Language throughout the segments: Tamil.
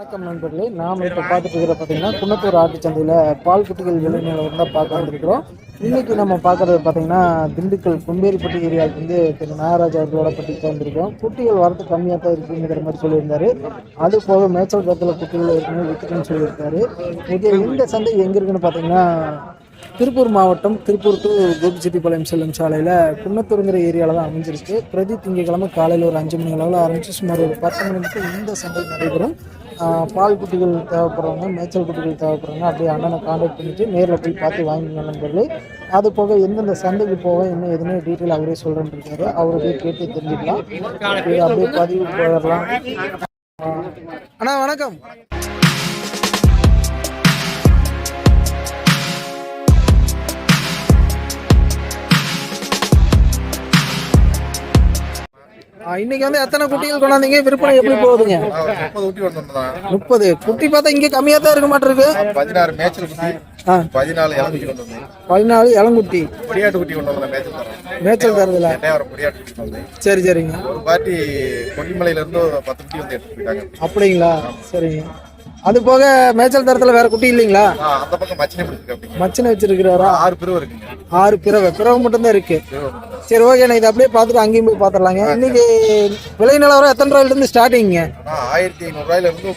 வணக்கம் நண்பர்களே நாம் இப்போ பார்த்துட்டு இருக்கிற பார்த்தீங்கன்னா குன்னத்தூர் ஆட்டு சந்தையில் பால் குட்டிகள் விலை நிலவரம் தான் பார்க்க வந்திருக்கிறோம். இன்னைக்கு நம்ம பார்க்குறது பார்த்தீங்கன்னா திண்டுக்கல் கும்பேரிப்பட்டி ஏரியாவுக்கு வந்து திரு நாகராஜ் அவர்களோட பட்டிக்கு வந்திருக்கோம் குட்டிகள் வரத்து கம்மியாக தான் இருக்குங்கிற மாதிரி சொல்லியிருந்தாரு. அது போக மேய்ச்சல் கருத்தில் குட்டிகள் ஏற்கனவே விற்கிறேன்னு சொல்லியிருக்காரு. இது இந்த சந்தை எங்கே இருக்குன்னு பார்த்தீங்கன்னா திருப்பூர் மாவட்டம் திருப்பூர் டு கோபிச்செட்டிப்பாளையம் செல்லும் சாலையில் குன்னத்தூருங்கிற ஏரியாவில் தான் அமைஞ்சிருக்கு. பிரதி திங்கக்கிழமை காலையில் ஒரு அஞ்சு மணி அளவில் ஆரம்பித்து சுமார் ஒரு பத்து மணிக்கு இந்த சந்தை நடைபெறும். பால் குட்டிகள் தேவைப்படுறவங்க மேய்ச்சல் குட்டிகள் தேவைப்படுறவங்க அப்படியே அண்ணனை காண்டாக்ட் பண்ணிட்டு நேரில் போய் பார்த்து வாங்கிங்க நண்பர்களே. அது போக எந்தெந்த சந்தைக்கு போக என்ன எதுவுமே டீட்டெயில் அவரே சொல்கிறேன்னு இருக்காரு அவருடைய கேட்டு தெரிஞ்சுக்கலாம். அப்படியே அப்படியே பதிவு போயிடலாம். அண்ணா வணக்கம். இன்னைக்கு வந்து எத்தனை குட்டிகள் கொண்டாந்தீங்க? விற்பனை எப்படி போகுதுங்க? முப்பது. குட்டி பார்த்தா இங்கே கம்மியாக தான் இருக்க மாட்டிருக்கு. பதினாறு மேய்ச்சல் குட்டி பதினாலு இளங்குட்டி கொண்டு வந்தேன். பதினாலு இளங்குட்டி. கொடியாட்டு குட்டி கொண்டு வந்தேன் மேய்ச்சல் தரேன் மேய்ச்சல் தரதுல. குட்டி சரி சரிங்க. ஒரு பாட்டி கொல்லிமலையில இருந்து பத்து குட்டி வந்து எடுத்துட்டு போயிட்டாங்க. அப்படிங்களா? சரிங்க. அது போக மேய்ச்சல் தரத்துல வேற குட்டி இல்லைங்களா? அந்த பக்கம் மச்சினை பிடிச்சிருக்கு அப்படிங்க. மச்சனை வச்சிருக்கிறாரா? ஆறு பேரும் இருக்குங்க. ஆறு பிறவை. பிறவை மட்டும்தான் இருக்கு. சரி ஓகே நான் இதை அப்படியே பார்த்துட்டு அங்கேயும் போய் பார்த்துடலாங்க. இன்னைக்கு விலை நிலவரம் எத்தனை ரூபாயில இருந்து ஸ்டார்டிங்க ஆயிரத்தி ஐநூறு ரூபாயில இருந்து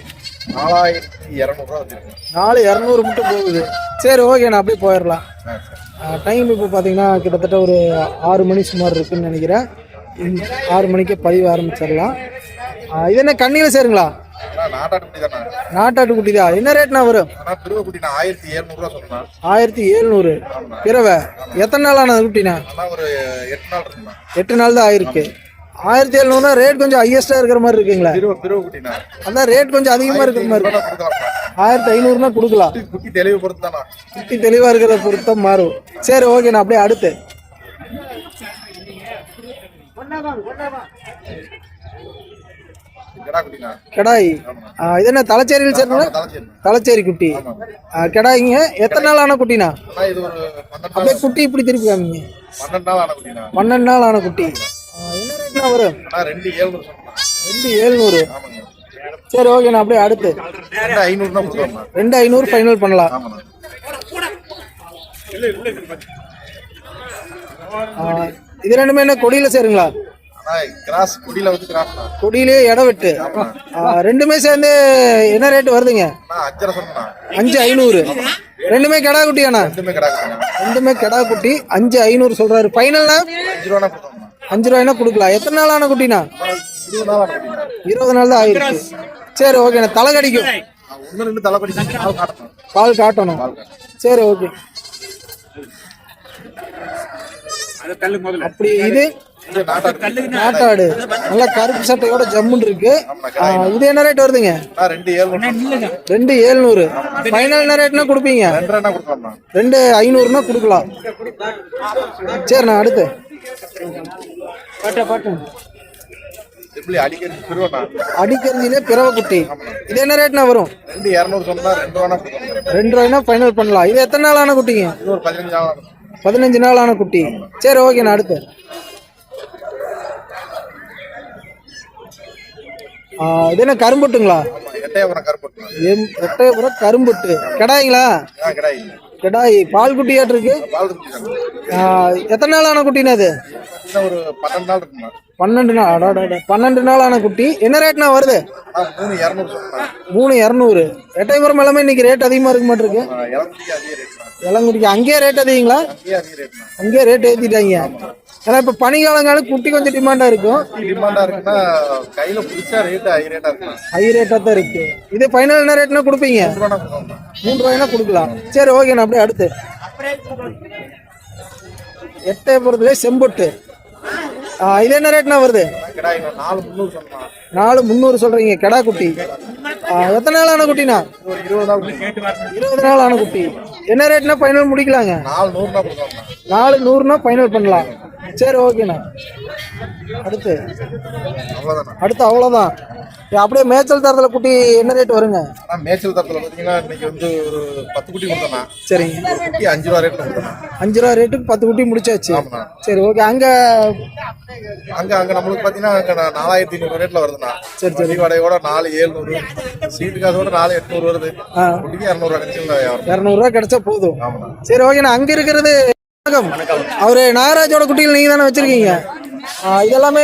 நாலாயிரத்தி இரநூறுவா வந்துருக்கு. நாலு இரநூறு மட்டும் போகுது. சரி ஓகே நான் அப்படியே போயிடலாம். டைம் இப்போ பார்த்தீங்கன்னா கிட்டத்தட்ட ஒரு ஆறு மணி சுமார் இருக்குன்னு நினைக்கிறேன். ஆறு மணிக்கு பதிவு ஆரம்பிச்சிடலாம். இது என்ன கண்ணியில் சேருங்களா? ஆனா நாட்டாட்டு குட்டி தானே என்ன ரேட்னா வரும்? ஆயிரத்தி எழுநூறு பிறவை எத்தனை நாள் ஆனது குட்டினா? எட்டு நாள் இருக்குண்ணா. எட்டு நாள் தான் ஆயிருக்கு. ஆயிரத்தி எழுநூறுனா ரேட் கொஞ்சம் ஹையஸ்டாக இருக்கிற மாதிரி இருக்குங்களா. அதான் ரேட் கொஞ்சம் அதிகமாக இருக்கிற மாதிரி இருக்கு. ஆயிரத்தி ஐநூறுனா கொடுக்கலாம். குட்டி தெளிவு குட்டி தெளிவாக இருக்கிறத பொறுத்த மாறும். சரி ஓகே நான் அப்படியே அடுத்து. கெடாய். இது என்ன தலைச்சேரியில் சேரணும் தலைச்சேரி குட்டி. கெடாய்ங்க. எத்தனை நாள் ஆன குட்டினா அப்படியே குட்டி இப்படி திருப்பி காமிங்க. பன்னெண்டு நாள் ஆன குட்டி. என்ன ரேட்னா வரும்? ரெண்டு ஏழ்நூறு சரி ஓகே நான் அப்படியே அடுத்து. ரெண்டு ஐநூறு ஃபைனல் பண்ணலாம். இது ரெண்டுமே என்ன கொடியில் சேருங்களா? கிராஸ் குடியில வந்து கிராஸ்ண்ணா கொடியிலே இடம் வெட்டு. ரெண்டுமே சேர்ந்து என்ன ரேட் வருதுங்க? அண்ணா அஞ்சரை சொன்னா. அஞ்சு ஐநூறு. ரெண்டுமே கெடா குட்டியாண்ணா ரெண்டுமே கிடாக்குண்ணா ரெண்டுமே கெடா குட்டி அஞ்சு ஐநூறு சொல்றாரு. ஃபைனல்னா அஞ்சு ரூபா அஞ்சு ரூபாய்னா கொடுக்கலாம். எத்தனை நாள் ஆன குட்டினா? இருபது நாள் தான் ஆயிருக்கு. சரி ஓகேண்ணா தலை கடிக்கும். கடி பால் காட்டணும். சரி ஓகே அப்படி இது நாட்டாடு. நல்லா கருப்பு சட்டையோட ஜம்முன்னு இருக்கு. இது என்ன ரேட் வருதுங்க? ரெண்டு ஏழ்நூறு. ஃபைனல் என்ன ரேட்னா கொடுப்பீங்க? ரெண்டு ஐநூறுனா கொடுக்கலாம். சரிண்ணா அடுத்து. அடிக்கிறதுலே பிறவை குட்டி. இது என்ன ரேட்னா வரும்? ரெண்டு ரூபாய்னா ஃபைனல் பண்ணலாம். இது எத்தனை நாள் ஆன குட்டிங்க. பதினஞ்சு நாள் ஆன குட்டி. சரி ஓகேண்ணா அடுத்து. இது என்ன கரும்புட்டுங்களா? எட்டயபுரம் கரும்புட்டு. கெடாய்ங்களா? கிடாய். பால் குட்டியாட்டு இருக்கு எத்தனை நாள் ஆன குட்டினா அது? பன்னெண்டு நாள் பன்னெண்டு நாள். ஆன குட்டி. என்ன ரேட்னா வருது? மூணு இரநூறு எட்டயபுரம் எல்லாமே இன்னைக்கு ரேட் அதிகமாக இருக்க மாட்டிருக்கு இளங்குடிக்கு அங்கேயே ரேட் அதிகங்களா? அங்கேயே ரேட் ஏற்றிட்டாங்க ஏன்னா இப்போ பனிக்காலங்காலம் குட்டி கொஞ்சம் டிமாண்டாக இருக்கும். டிமாண்டா இருக்குன்னா கையில பிடிச்சா ரேட்டு ஹை ரேட்டா இருக்குண்ணா ஹை ரேட்டாக தான் இருக்கு. இது ஃபைனல் என்ன ரேட்னா கொடுப்பீங்க? மூணு ரூபாய்னா கொடுக்கலாம். சரி ஓகே நான் அப்படியே அடுத்து. எட்டயபுரத்துலேயே செம்பொட்டு. இது என்ன ரேட்னா வருது? நாலு முந்நூறு சொல்கிறீங்க கெடா குட்டி. எத்தனை நாள் ஆன குட்டினா? இருபது நாள் ஆன குட்டி. என்ன ரேட்னா ஃபைனல் முடிக்கலாங்க? நாலு நூறுனா கொடுத்தோம்ண்ணா நாலு நூறுனா ஃபைனல் பண்ணலாம். சரி ஓகேண்ணா அடுத்து. அடுத்து அவ்வளோதான் அப்படியே மேய்ச்சல் தரத்தில் குட்டி என்ன ரேட் வருங்க? ஆனா மேய்ச்சல் தரத்துல பாத்தீங்கன்னா இன்னைக்கு வந்து ஒரு பத்து குட்டி கொடுத்தோண்ணா சரிங்க. குட்டி அஞ்சு ரூபா ரேட்ல கொடுத்தோண்ணா அஞ்சு ரூபா ரேட்டுக்கு பத்து குட்டி முடிச்சாச்சு. சரி ஓகே அங்கே அங்க அங்க நம்மளுக்கு பாத்தீங்கன்னா அங்க நாலாயிரத்தி ஐநூறு ரேட்ல வருதுண்ணா. சரி, சரி. வாடகையோட நாலு ஏழ்நூறு. சீட்டு காசோட நாலு எட்நூறு வருது. ஆ. குட்டிக்கு இரநூறுவா கிடைச்சிருந்தா வியாபாரம். இரநூறுவா கிடைச்சா போதும். சரி ஓகேண்ணா அங்கே இருக்கிறது வணக்கம். அவரு நாகராஜோட குட்டிகள் நீங்கள் தானே வச்சுருக்கீங்க? இதெல்லாமே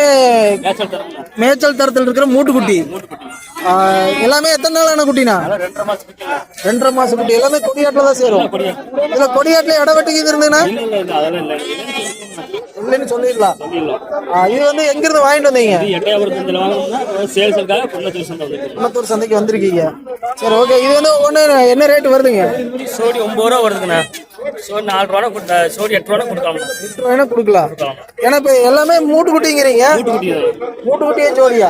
மேய்ச்சல் தரத்தில் இருக்கிற மூட்டுக்குட்டி. ஆ, எல்லாமே எத்தனை நாளான குட்டினா? ரெண்டரை மாசம் குட்டி. எல்லாமே கொடியாட்டில் தான் சேரும். இதுல கொடியாட்டில் இட வெட்டுக்கு இருந்ததுன்னா? இல்லைன்னு சொல்லிடலாம். இது வந்து எங்கிருந்து வாங்கிட்டு வந்தீங்க? எட்டயபுரத்துல குன்னத்தூர் சந்தைக்கு வந்திருக்கீங்க. சரி ஓகே இது வந்து ஒன்று என்ன ரேட் வருதுங்க? சோடி ஒன்பது ரூபா வருதுண்ணா சோடி நாலு ரூபா கொடுத்தா சோடி எட்டு ரூபா கொடுக்கலாம். எட்டு ரூபாய்னா கொடுக்கலாம். ஏன்னா இப்போ எல்லாமே மூட்டு குட்டிங்கிறீங்க. மூட்டு குட்டியே ஜோடியா?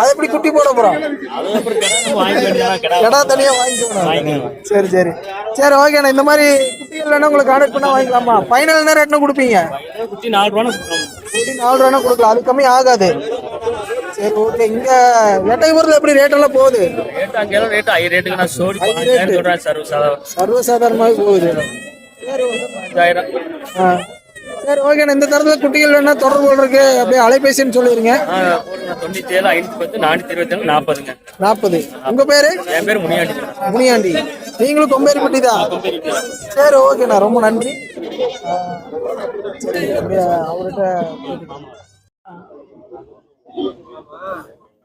அது எப்படி குட்டி போட அப்புறம் கிடா நம்ம வாங்கிக்க வேண்டியதா கிடா கடா தனியா வாங்கிக்கணும் சரி சரி. சரி ஓகேண்ணா இந்த மாதிரி குட்டிகள் வேணா உங்களுக்கு கான்டாக்ட் பண்ணா வாங்கிக்கலாமா? ஃபைனல் என்ன ரேட்னு கொடுப்பீங்க? குட்டி நாலு ரூபா குட்டி நாலு ரூபானா கொடுக்கலாம். அது கம்மி ஆகாது. சரி ஓகே இங்க எட்டயபுரத்தில் எப்படி ரேட் எல்லாம் போகுது? ரேட்டுக்கு நான் சோடி சொல்றேன் சர்வசாதாரணமாக போகுது. சரி ஆ. சரி இந்த தரத்தில் குட்டிகள் வேணா தொடர்பு கொள்றதுக்கு அப்படியே அலைபேசின்னு போடுங்க தொண்ணூத்தி ஏழு ஐநூத்தி பத்து நானூத்தி இருபத்தி ஏழு நாற்பதுங்க. நாற்பது. உங்க பேரு? என் பேர் முனியாண்டி. முனியாண்டி. நீங்களும் கொம்பேரிப்பட்டி தான்? சரி ஓகேண்ணா ரொம்ப நன்றி. ஆ, சரி அப்படியே அவர்கிட்ட